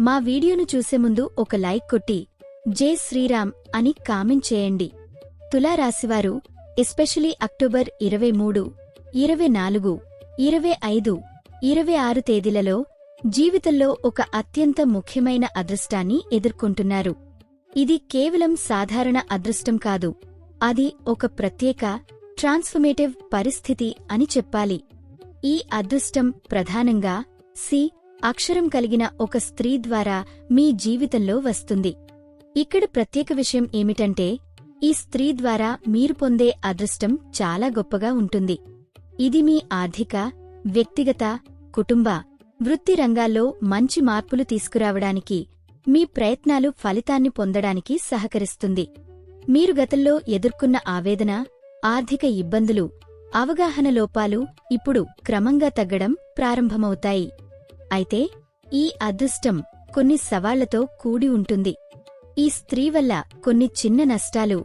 మా వీడియోను చూసే ముందు ఒక లైక్ కొట్టి జే శ్రీరామ్ అని కామెంట్ చేయండి. తులారాశివారు ఎస్పెషలీ అక్టోబర్ ఇరవై మూడు ఇరవై నాలుగు ఇరవై ఐదు ఇరవై ఆరు తేదీలలో జీవితంలో ఒక అత్యంత ముఖ్యమైన అదృష్టాన్ని ఎదుర్కొంటున్నారు. ఇది కేవలం సాధారణ అదృష్టం కాదు అది ఒక ప్రత్యేక ట్రాన్స్ఫర్మేటివ్ పరిస్థితి అని చెప్పాలి. ఈ అదృష్టం ప్రధానంగా సి అక్షరం కలిగిన ఒక స్త్రీ ద్వారా మీ జీవితంలో వస్తుంది. ఇక్కడ ప్రత్యేక విషయం ఏమిటంటే ఈ స్త్రీ ద్వారా మీరు పొందే అదృష్టం చాలా గొప్పగా ఉంటుంది. ఇది మీ ఆర్థిక వ్యక్తిగత కుటుంబ వృత్తి రంగాల్లో మంచి మార్పులు తీసుకురావడానికి మీ ప్రయత్నాలు ఫలితాన్ని పొందడానికి సహకరిస్తుంది. మీరు గతంలో ఎదుర్కొన్న ఆవేదన ఆర్థిక ఇబ్బందులు అవగాహన లోపాలు ఇప్పుడు క్రమంగా తగ్గడం ప్రారంభమవుతాయి. అయితే ఈ అదృష్టం కొన్ని సవాళ్ళతో కూడి ఉంటుంది. ఈ స్త్రీ వల్ల కొన్ని చిన్న నష్టాలు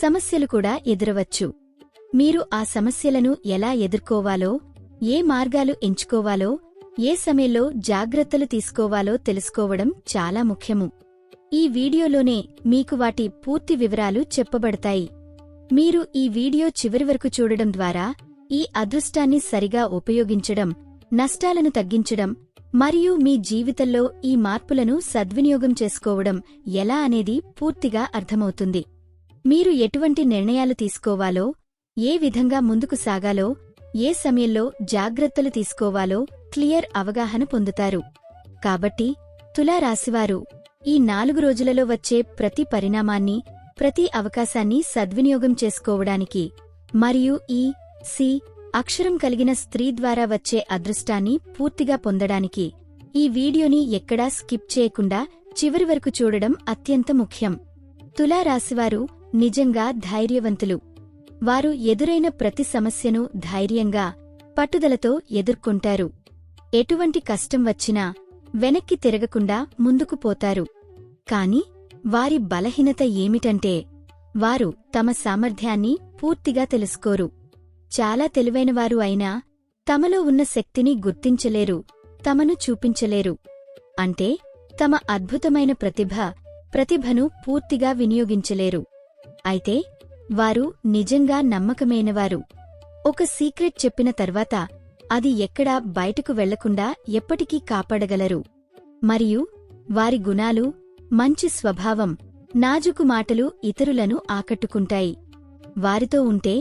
సమస్యలు కూడా ఎదురవచ్చు. మీరు ఆ సమస్యలను ఎలా ఎదుర్కోవాలో ఏ మార్గాలు ఎంచుకోవాలో ఏ సమయంలో జాగ్రత్తలు తీసుకోవాలో తెలుసుకోవడం చాలా ముఖ్యము. ఈ వీడియోలోనే మీకు వాటి పూర్తి వివరాలు చెప్పబడతాయి. మీరు ఈ వీడియో చివరి వరకు చూడడం ద్వారా ఈ అదృష్టాన్ని సరిగా ఉపయోగించడం నష్టాలను తగ్గించడం మరియు మీ జీవితంలో ఈ మార్పులను సద్వినియోగం చేసుకోవడం ఎలా అనేది పూర్తిగా అర్థమవుతుంది. మీరు ఎటువంటి నిర్ణయాలు తీసుకోవాలో ఏ విధంగా ముందుకు సాగాలో ఏ సమయంలో జాగ్రత్తలు తీసుకోవాలో క్లియర్ అవగాహన పొందుతారు. కాబట్టి తులారాశివారు ఈ నాలుగు రోజులలో వచ్చే ప్రతి పరిణామాన్ని ప్రతి అవకాశాన్ని సద్వినియోగం చేసుకోవడానికి మరియు ఈ సి అక్షరం కలిగిన స్త్రీ ద్వారా వచ్చే అదృష్టాన్ని పూర్తిగా పొందడానికి ఈ వీడియోని ఎక్కడా స్కిప్ చేయకుండా చివరి వరకు చూడడం అత్యంత ముఖ్యం. తులారాశివారు నిజంగా ధైర్యవంతులు. వారు ఎదురైన ప్రతి సమస్యను ధైర్యంగా పట్టుదలతో ఎదుర్కొంటారు. ఎటువంటి కష్టం వచ్చినా వెనక్కి తిరగకుండా ముందుకు పోతారు. కాని వారి బలహీనత ఏమిటంటే వారు తమ సామర్థ్యాన్ని పూర్తిగా తెలుసుకోరు. చాలా తెలివైనవారు అయినా తమలో ఉన్న శక్తిని గుర్తించలేరు తమను చూపించలేరు. అంటే తమ అద్భుతమైన ప్రతిభ ప్రతిభను పూర్తిగా వినియోగించలేరు. అయితే వారు నిజంగా నమ్మకమైనవారు. ఒక సీక్రెట్ చెప్పిన తర్వాత అది ఎక్కడా బయటకు వెళ్ళకుండా ఎప్పటికీ కాపాడగలరు. మరియు వారి గుణాలు మంచి స్వభావం నాజుకు మాటలు ఇతరులను ఆకట్టుకుంటాయి. వారితో ఉంటే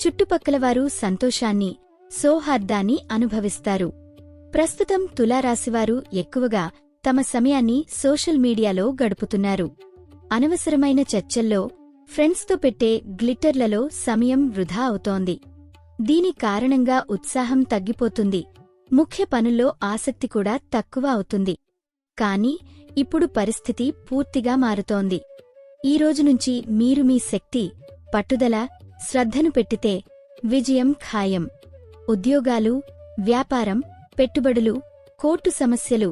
చుట్టుపక్కలవారు సంతోషాన్ని సౌహార్దాన్ని అనుభవిస్తారు. ప్రస్తుతం తులారాశివారు ఎక్కువగా తమ సమయాన్ని సోషల్ మీడియాలో గడుపుతున్నారు. అనవసరమైన చర్చల్లో ఫ్రెండ్స్తో పెట్టే గ్లిట్టర్లలో సమయం వృధా అవుతోంది. దీని కారణంగా ఉత్సాహం తగ్గిపోతుంది. ముఖ్య పనుల్లో ఆసక్తి కూడా తక్కువ అవుతుంది. కాని ఇప్పుడు పరిస్థితి పూర్తిగా మారుతోంది. ఈ రోజునుంచి మీరు మీ శక్తి పట్టుదల శ్రద్ధను పెట్టితే విజయం ఖాయం. ఉద్యోగాలు వ్యాపారం పెట్టుబడులు కోర్టు సమస్యలు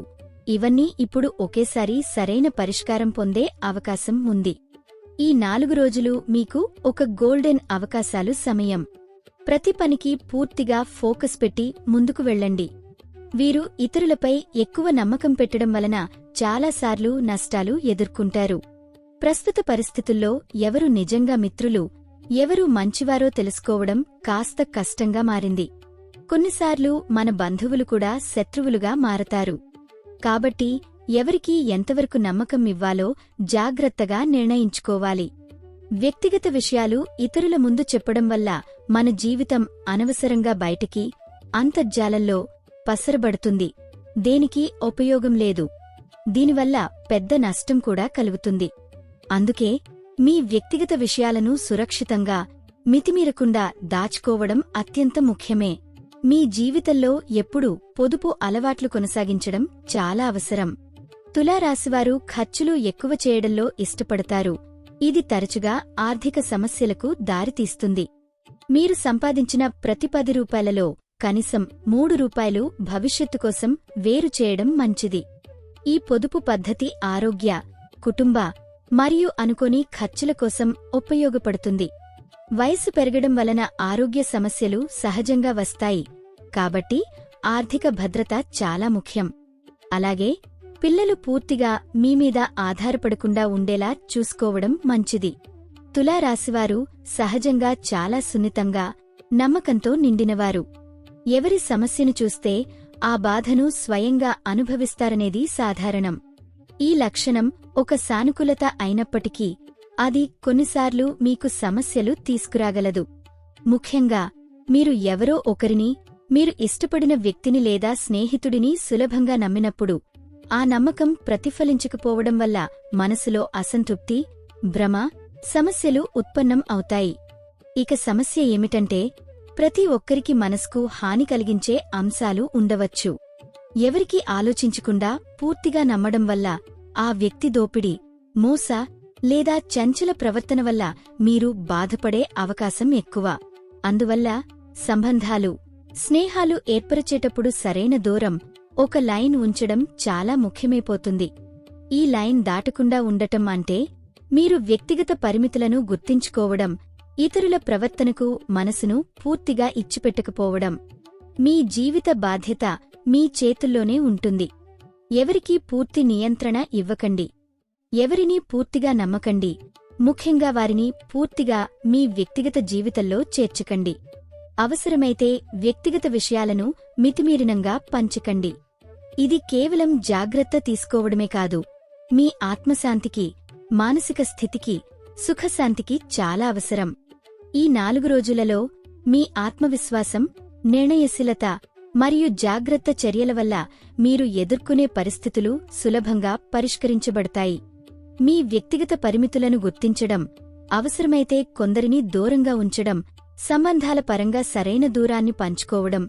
ఇవన్నీ ఇప్పుడు ఒకేసారి సరైన పరిష్కారం పొందే అవకాశం ఉంది. ఈ నాలుగు రోజులు మీకు ఒక గోల్డెన్ అవకాశాలు సమయం. ప్రతి పనికి పూర్తిగా ఫోకస్ పెట్టి ముందుకు వెళ్ళండి. వీరు ఇతరులపై ఎక్కువ నమ్మకం పెట్టడం వలన చాలాసార్లు నష్టాలు ఎదుర్కొంటారు. ప్రస్తుత పరిస్థితుల్లో ఎవరు నిజంగా మిత్రులు ఎవరు మంచివారో తెలుసుకోవడం కాస్త కష్టంగా మారింది. కొన్నిసార్లు మన బంధువులు కూడా శత్రువులుగా మారతారు. కాబట్టి ఎవరికీ ఎంతవరకు నమ్మకం ఇవ్వాలో జాగ్రత్తగా నిర్ణయించుకోవాలి. వ్యక్తిగత విషయాలు ఇతరుల ముందు చెప్పడం వల్ల మన జీవితం అనవసరంగా బయటికి అంతర్జాలంలో పసరబడుతుంది. దేనికి ఉపయోగం లేదు. దీనివల్ల పెద్ద నష్టం కూడా కలుగుతుంది. అందుకే మీ వ్యక్తిగత విషయాలను సురక్షితంగా మితిమీరకుండా దాచుకోవడం అత్యంత ముఖ్యమే. మీ జీవితంలో ఎప్పుడూ పొదుపు అలవాట్లు కొనసాగించడం చాలా అవసరం. తులారాశివారు ఖర్చులు ఎక్కువ చేయడంలో ఇష్టపడతారు. ఇది తరచుగా ఆర్థిక సమస్యలకు దారితీస్తుంది. మీరు సంపాదించిన ప్రతి పది రూపాయలలో కనీసం మూడు రూపాయలు భవిష్యత్తు కోసం వేరు చేయడం మంచిది. ఈ పొదుపు పద్ధతి ఆరోగ్య కుటుంబ మరియు అనుకోని ఖర్చుల కోసం ఉపయోగపడుతుంది. వయసు పెరగడం వలన ఆరోగ్య సమస్యలు సహజంగా వస్తాయి. కాబట్టి ఆర్థిక భద్రత చాలా ముఖ్యం. అలాగే పిల్లలు పూర్తిగా మీమీద ఆధారపడకుండా ఉండేలా చూసుకోవడం మంచిది. తులారాశివారు సహజంగా చాలా సున్నితంగా నమ్మకంతో నిండినవారు. ఎవరి సమస్యను చూస్తే ఆ బాధను స్వయంగా అనుభవిస్తారనేది సాధారణం. ఈ లక్షణం ఒక సానుకూలత అయినప్పటికీ అది కొన్నిసార్లు మీకు సమస్యలు తీసుకురాగలదు. ముఖ్యంగా మీరు ఎవరో ఒకరిని మీరు ఇష్టపడిన వ్యక్తిని లేదా స్నేహితుడిని సులభంగా నమ్మినప్పుడు ఆ నమ్మకం ప్రతిఫలించకపోవడం వల్ల మనసులో అసంతృప్తి భ్రమ సమస్యలు ఉత్పన్నం అవుతాయి. ఇక సమస్య ఏమిటంటే ప్రతి ఒక్కరికి మనస్కు హాని కలిగించే అంశాలు ఉండవచ్చు. ఎవరికి ఆలోచించకుండా పూర్తిగా నమ్మడం వల్ల ఆ వ్యక్తి దోపిడీ మోస లేదా చంచల ప్రవర్తన వల్ల మీరు బాధపడే అవకాశం ఎక్కువ. అందువల్ల సంబంధాలు స్నేహాలు ఏర్పరిచేటప్పుడు సరైన దూరం ఒక లైన్ ఉంచడం చాలా ముఖ్యమైపోతుంది. ఈ లైన్ దాటకుండా ఉండటం అంటే మీరు వ్యక్తిగత పరిమితులను గుర్తించుకోవడం ఇతరుల ప్రవర్తనకు మనసును పూర్తిగా ఇచ్చిపెట్టకపోవడం. మీ జీవిత బాధ్యత మీ చేతుల్లోనే ఉంటుంది. ఎవరికీ పూర్తి నియంత్రణ ఇవ్వకండి. ఎవరినీ పూర్తిగా నమ్మకండి. ముఖ్యంగా వారిని పూర్తిగా మీ వ్యక్తిగత జీవితంలో చేర్చకండి. అవసరమైతే వ్యక్తిగత విషయాలను మితిమీరినంగా పంచకండి. ఇది కేవలం జాగ్రత్త తీసుకోవడమే కాదు. మీ ఆత్మశాంతికి మానసిక స్థితికి సుఖశాంతికి చాలా అవసరం. ఈ నాలుగు రోజులలో మీ ఆత్మవిశ్వాసం నిర్ణయశీలత మరియు జాగ్రత్త చర్యల వల్ల మీరు ఎదుర్కొనే పరిస్థితులు సులభంగా పరిష్కరించబడతాయి. మీ వ్యక్తిగత పరిమితులను గుర్తించడం అవసరమైతే కొందరిని దూరంగా ఉంచడం సంబంధాల పరంగా సరైన దూరాన్ని పంచుకోవడం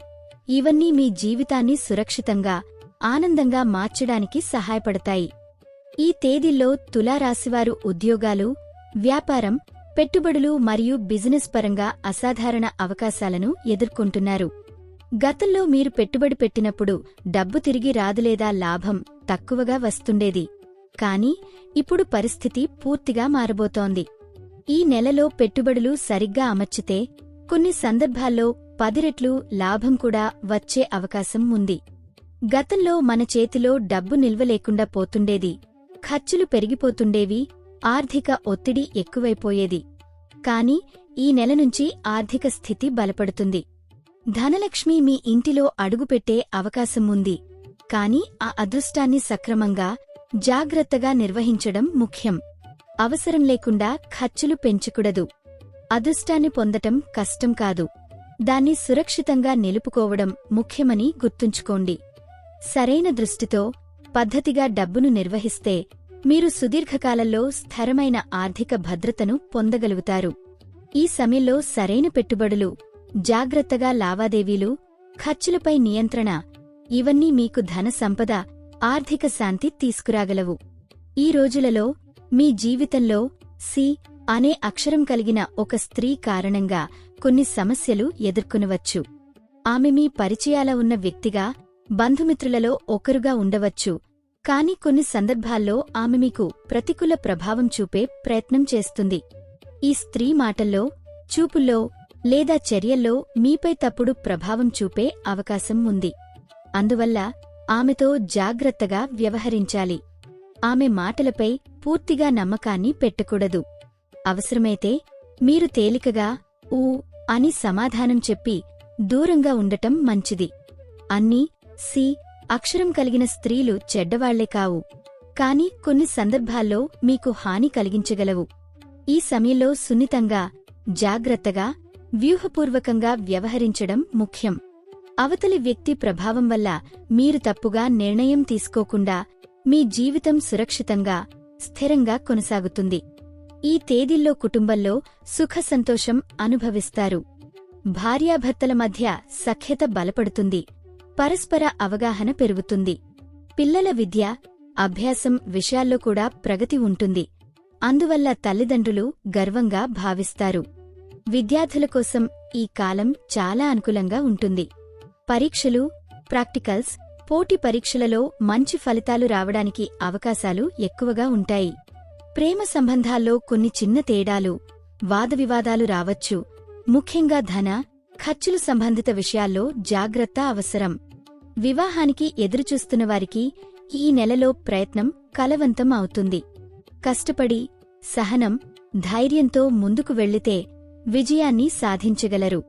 ఇవన్నీ మీ జీవితాన్ని సురక్షితంగా ఆనందంగా మార్చడానికి సహాయపడతాయి. ఈ తేదీల్లో తులారాశివారు ఉద్యోగాలు వ్యాపారం పెట్టుబడులు మరియు బిజినెస్ పరంగా అసాధారణ అవకాశాలను ఎదుర్కొంటున్నారు. గతంలో మీరు పెట్టుబడి పెట్టినప్పుడు డబ్బు తిరిగి రాదులేదా లాభం తక్కువగా వస్తుండేది. కాని ఇప్పుడు పరిస్థితి పూర్తిగా మారబోతోంది. ఈ నెలలో పెట్టుబడులు సరిగ్గా అమర్చితే కొన్ని సందర్భాల్లో పది రెట్లు లాభం కూడా వచ్చే అవకాశం ఉంది. గతంలో మన చేతిలో డబ్బు నిల్వలేకుండా పోతుండేది. ఖర్చులు పెరిగిపోతుండేవి ఆర్థిక ఒత్తిడి ఎక్కువైపోయేది. కాని ఈ నెల నుంచి ఆర్థిక స్థితి బలపడుతుంది. ధనలక్ష్మి మీ ఇంటిలో అడుగుపెట్టే అవకాశం ఉంది కాని ఆ అదృష్టాన్ని సక్రమంగా జాగ్రత్తగా నిర్వహించడం ముఖ్యం. అవసరం లేకుండా ఖర్చులు పెంచకూడదు. అదృష్టాన్ని పొందటం కష్టం కాదు. దాన్ని సురక్షితంగా నిలుపుకోవడం ముఖ్యమని గుర్తుంచుకోండి. సరైన దృష్టితో పద్ధతిగా డబ్బును నిర్వహిస్తే మీరు సుదీర్ఘకాలంలో స్థిరమైన ఆర్థిక భద్రతను పొందగలుగుతారు. ఈ సమయంలో సరైన పెట్టుబడులు జాగ్రత్తగా లావాదేవీలు ఖర్చులపై నియంత్రణ ఇవన్నీ మీకు ధన సంపద ఆర్థిక శాంతి తీసుకురాగలవు. ఈ రోజులలో మీ జీవితంలో సి అనే అక్షరం కలిగిన ఒక స్త్రీ కారణంగా కొన్ని సమస్యలు ఎదుర్కొనవచ్చు. ఆమె మీ పరిచయాల ఉన్న వ్యక్తిగా బంధుమిత్రులలో ఒకరుగా ఉండవచ్చు. కాని కొన్ని సందర్భాల్లో ఆమె మీకు ప్రతికూల ప్రభావం చూపే ప్రయత్నం చేస్తుంది. ఈ స్త్రీ మాటల్లో చూపుల్లో లేదా చర్యల్లో మీపై తప్పుడు ప్రభావం చూపే అవకాశం ఉంది. అందువల్ల ఆమెతో జాగ్రత్తగా వ్యవహరించాలి. ఆమె మాటలపై పూర్తిగా నమ్మకాన్ని పెట్టకూడదు. అవసరమైతే మీరు తేలికగా ఊ అని సమాధానం చెప్పి దూరంగా ఉండటం మంచిది. అన్నీ సి అక్షరం కలిగిన స్త్రీలు చెడ్డవాళ్ళే కావు. కాని కొన్ని సందర్భాల్లో మీకు హాని కలిగించగలవు. ఈ సమయంలో సున్నితంగా జాగ్రత్తగా వ్యూహపూర్వకంగా వ్యవహరించడం ముఖ్యం. అవతలి వ్యక్తి ప్రభావం వల్ల మీరు తప్పుగా నిర్ణయం తీసుకోకుండా మీ జీవితం సురక్షితంగా స్థిరంగా కొనసాగుతుంది. ఈ తేదీల్లో కుటుంబంలో సుఖ సంతోషం అనుభవిస్తారు. భార్యాభర్తల మధ్య సఖ్యత బలపడుతుంది. పరస్పర అవగాహన పెరుగుతుంది. పిల్లల విద్య అభ్యాసం విషయాల్లో కూడా ప్రగతి ఉంటుంది. అందువల్ల తల్లిదండ్రులు గర్వంగా భావిస్తారు. విద్యార్థుల కోసం ఈ కాలం చాలా అనుకూలంగా ఉంటుంది. పరీక్షలు ప్రాక్టికల్స్ పోటీ పరీక్షలలో మంచి ఫలితాలు రావడానికి అవకాశాలు ఎక్కువగా ఉంటాయి. ప్రేమ సంబంధాల్లో కొన్ని చిన్న తేడాలు వాదవివాదాలు రావచ్చు. ముఖ్యంగా ధన ఖర్చులు సంబంధిత విషయాల్లో జాగ్రత్త అవసరం. వివాహానికి ఎదురుచూస్తున్న వారికి ఈ నెలలో ప్రయత్నం కలవంతం అవుతుంది. కష్టపడి సహనం ధైర్యంతో ముందుకు వెళ్ళితే విజయాన్ని సాధించగలరు.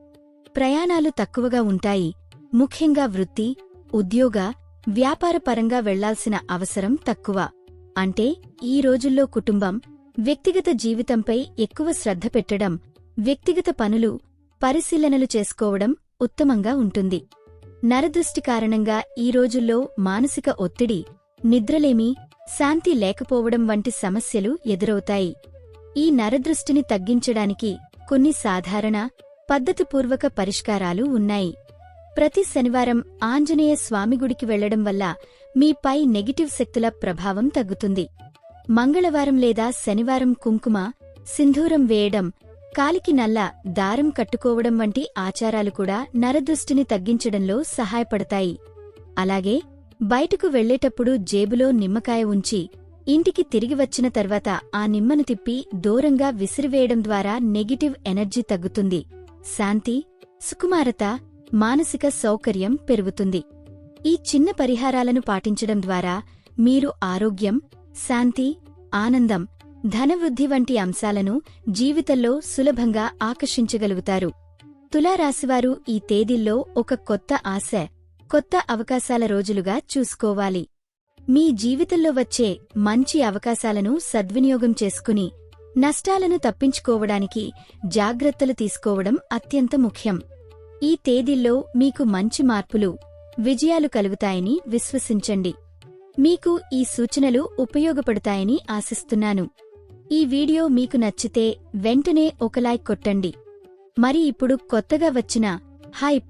ప్రయాణాలు తక్కువగా ఉంటాయి. ముఖ్యంగా వృత్తి ఉద్యోగ వ్యాపారపరంగా వెళ్ళాల్సిన అవసరం తక్కువ. అంటే ఈ రోజుల్లో కుటుంబం వ్యక్తిగత జీవితంపై ఎక్కువ శ్రద్ధ పెట్టడం వ్యక్తిగత పనులు పరిశీలనలు చేసుకోవడం ఉత్తమంగా ఉంటుంది. నరదృష్టి కారణంగా ఈ రోజుల్లో మానసిక ఒత్తిడి నిద్రలేమి శాంతి లేకపోవడం వంటి సమస్యలు ఎదురవుతాయి. ఈ నరదృష్టిని తగ్గించడానికి కొన్ని సాధారణ పద్ధతిపూర్వక పరిష్కారాలు ఉన్నాయి. ప్రతి శనివారం ఆంజనేయ స్వామి గుడికి వెళ్ళడం వల్ల మీపై నెగిటివ్ శక్తుల ప్రభావం తగ్గుతుంది. మంగళవారం లేదా శనివారం కుంకుమ సింధూరం వేయడం కాలికి నల్ల దారం కట్టుకోవడం వంటి ఆచారాలు కూడా నరదృష్టిని తగ్గించడంలో సహాయపడతాయి. అలాగే బయటకు వెళ్ళేటప్పుడు జేబులో నిమ్మకాయ ఉంచి ఇంటికి తిరిగి వచ్చిన తర్వాత ఆ నిమ్మను తిప్పి దూరంగా విసిరివేయడం ద్వారా నెగిటివ్ ఎనర్జీ తగ్గుతుంది. శాంతి సుకుమారత మానసిక సౌకర్యం పెరుగుతుంది. ఈ చిన్న పరిహారాలను పాటించడం ద్వారా మీరు ఆరోగ్యం శాంతి ఆనందం ధనవృద్ధి వంటి అంశాలను జీవితంలో సులభంగా ఆకర్షించగలుగుతారు. తులారాశివారు ఈ తేదీల్లో ఒక కొత్త ఆశ కొత్త అవకాశాల రోజులుగా చూసుకోవాలి. మీ జీవితంలో వచ్చే మంచి అవకాశాలను సద్వినియోగం చేసుకుని నష్టాలను తప్పించుకోవడానికి జాగ్రత్తలు తీసుకోవడం అత్యంత ముఖ్యం. ఈ తేదీల్లో మీకు మంచి మార్పులు విజయాలు కలుగుతాయని విశ్వసించండి. మీకు ఈ సూచనలు ఉపయోగపడతాయని ఆశిస్తున్నాను. ఈ వీడియో మీకు నచ్చితే వెంటనే ఒక లైక్ కొట్టండి. మరి ఇప్పుడు కొత్తగా వచ్చిన హైప్